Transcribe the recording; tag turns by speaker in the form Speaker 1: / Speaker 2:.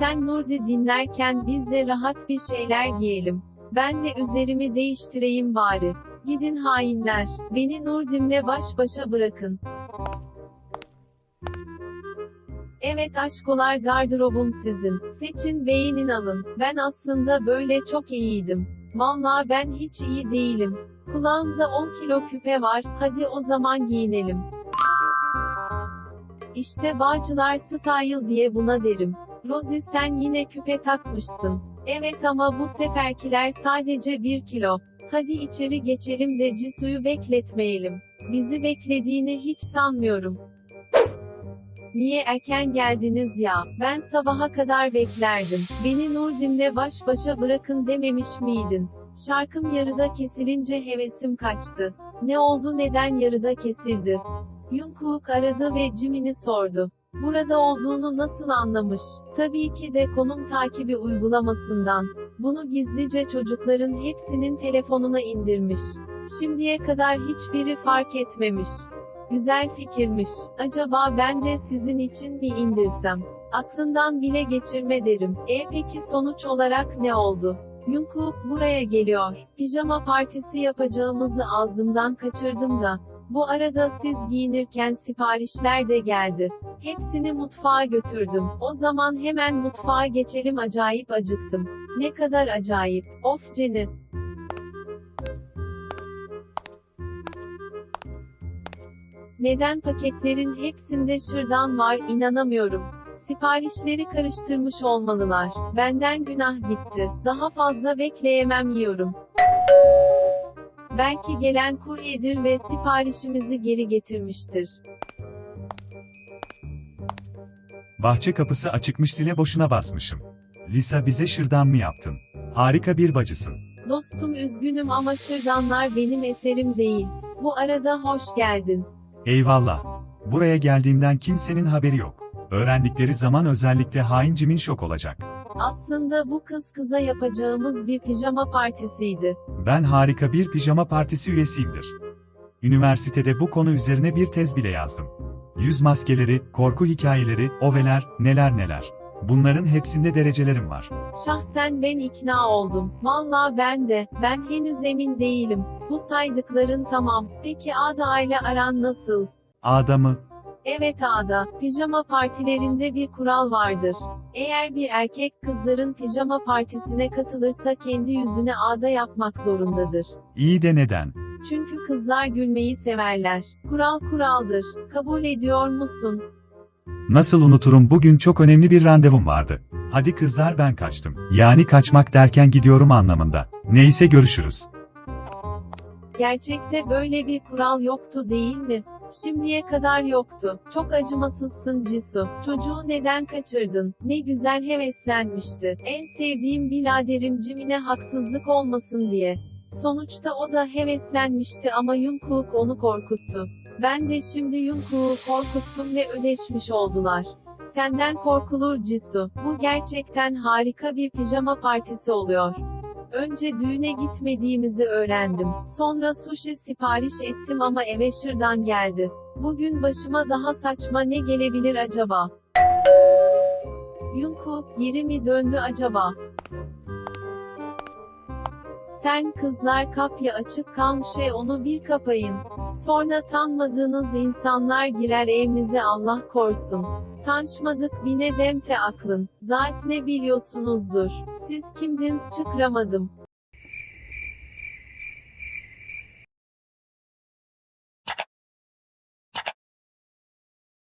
Speaker 1: Sen Nurdi dinlerken biz de rahat bir şeyler giyelim. Ben de üzerimi değiştireyim bari. Gidin hainler. Beni Nurdim'le baş başa bırakın. Evet aşkolar gardırobum sizin. Seçin beğenin alın. Ben aslında böyle çok iyiydim. Vallahi ben hiç iyi değilim. Kulağımda 10 kilo küpe var. Hadi o zaman giyinelim. İşte Bağcılar Style diye buna derim. Rosie sen yine küpe takmışsın. Evet ama bu seferkiler sadece 1 kilo. Hadi içeri geçelim de Cisu'yu bekletmeyelim. Bizi beklediğini hiç sanmıyorum. Niye erken geldiniz ya? Ben sabaha kadar beklerdim. Beni Nurdim'le baş başa bırakın dememiş miydin? Şarkım yarıda kesilince hevesim kaçtı. Ne oldu neden yarıda kesildi? Jungkook aradı ve Jimin'i sordu. Burada olduğunu nasıl anlamış? Tabii ki de konum takibi uygulamasından. Bunu gizlice çocukların hepsinin telefonuna indirmiş. Şimdiye kadar hiçbiri fark etmemiş. Güzel fikirmiş. Acaba ben de sizin için mi indirsem? Aklından bile geçirme derim. E peki sonuç olarak ne oldu? Jungkook buraya geliyor. Pijama partisi yapacağımızı ağzımdan kaçırdım da. Bu arada siz giyinirken siparişler de geldi. Hepsini mutfağa götürdüm. O zaman hemen mutfağa geçelim acayip acıktım. Ne kadar acayip. Of Ceni. Neden paketlerin hepsinde şırdan var inanamıyorum. Siparişleri karıştırmış olmalılar. Benden günah gitti. Daha fazla bekleyemem yiyorum. Belki gelen kuryedir ve siparişimizi geri getirmiştir.
Speaker 2: Bahçe kapısı açıkmış zile boşuna basmışım. Lisa bize şırdan mı yaptın? Harika bir bacısın.
Speaker 1: Dostum üzgünüm ama şırdanlar benim eserim değil. Bu arada hoş geldin.
Speaker 2: Eyvallah. Buraya geldiğimden kimsenin haberi yok. Öğrendikleri zaman özellikle hain Jimin şok olacak.
Speaker 1: Aslında bu kız kıza yapacağımız bir pijama partisiydi.
Speaker 2: Ben harika bir pijama partisi üyesiyimdir. Üniversitede bu konu üzerine bir tez bile yazdım. Yüz maskeleri, korku hikayeleri, oveler, neler neler. Bunların hepsinde derecelerim var.
Speaker 1: Şahsen ben ikna oldum. Valla ben de. Ben henüz emin değilim. Bu saydıkların tamam. Peki Ada ile aran nasıl?
Speaker 2: Adamı,
Speaker 1: Evet Ada, pijama partilerinde bir kural vardır. Eğer bir erkek kızların pijama partisine katılırsa kendi yüzüne ağda yapmak zorundadır.
Speaker 2: iyi de neden?
Speaker 1: Çünkü kızlar gülmeyi severler. Kural kuraldır. Kabul ediyor musun?
Speaker 2: Nasıl unuturum bugün çok önemli bir randevum vardı. Hadi kızlar ben kaçtım. Yani kaçmak derken gidiyorum anlamında. Neyse görüşürüz.
Speaker 1: Gerçekte böyle bir kural yoktu değil mi? Şimdiye kadar yoktu. Çok acımasızsın Cisu. Çocuğu neden kaçırdın? Ne güzel heveslenmişti. En sevdiğim biraderim Jimin'e haksızlık olmasın diye. Sonuçta o da heveslenmişti ama Jungkook onu korkuttu. Ben de şimdi Jungkook'u korkuttum ve ödeşmiş oldular. Senden korkulur Cisu. Bu gerçekten harika bir pijama partisi oluyor. Önce düğüne gitmediğimizi öğrendim. Sonra sushi sipariş ettim ama eve şırdan geldi. Bugün başıma daha saçma ne gelebilir acaba? Jungkook geri mi döndü acaba? Sen kızlar kapya açık kalmışe onu bir kapayın. Sonra tanmadığınız insanlar girer evinize Allah korusun. Tanışmadık bine demte aklın. Zat ne biliyorsunuzdur. Siz kimdiniz çıkramadım.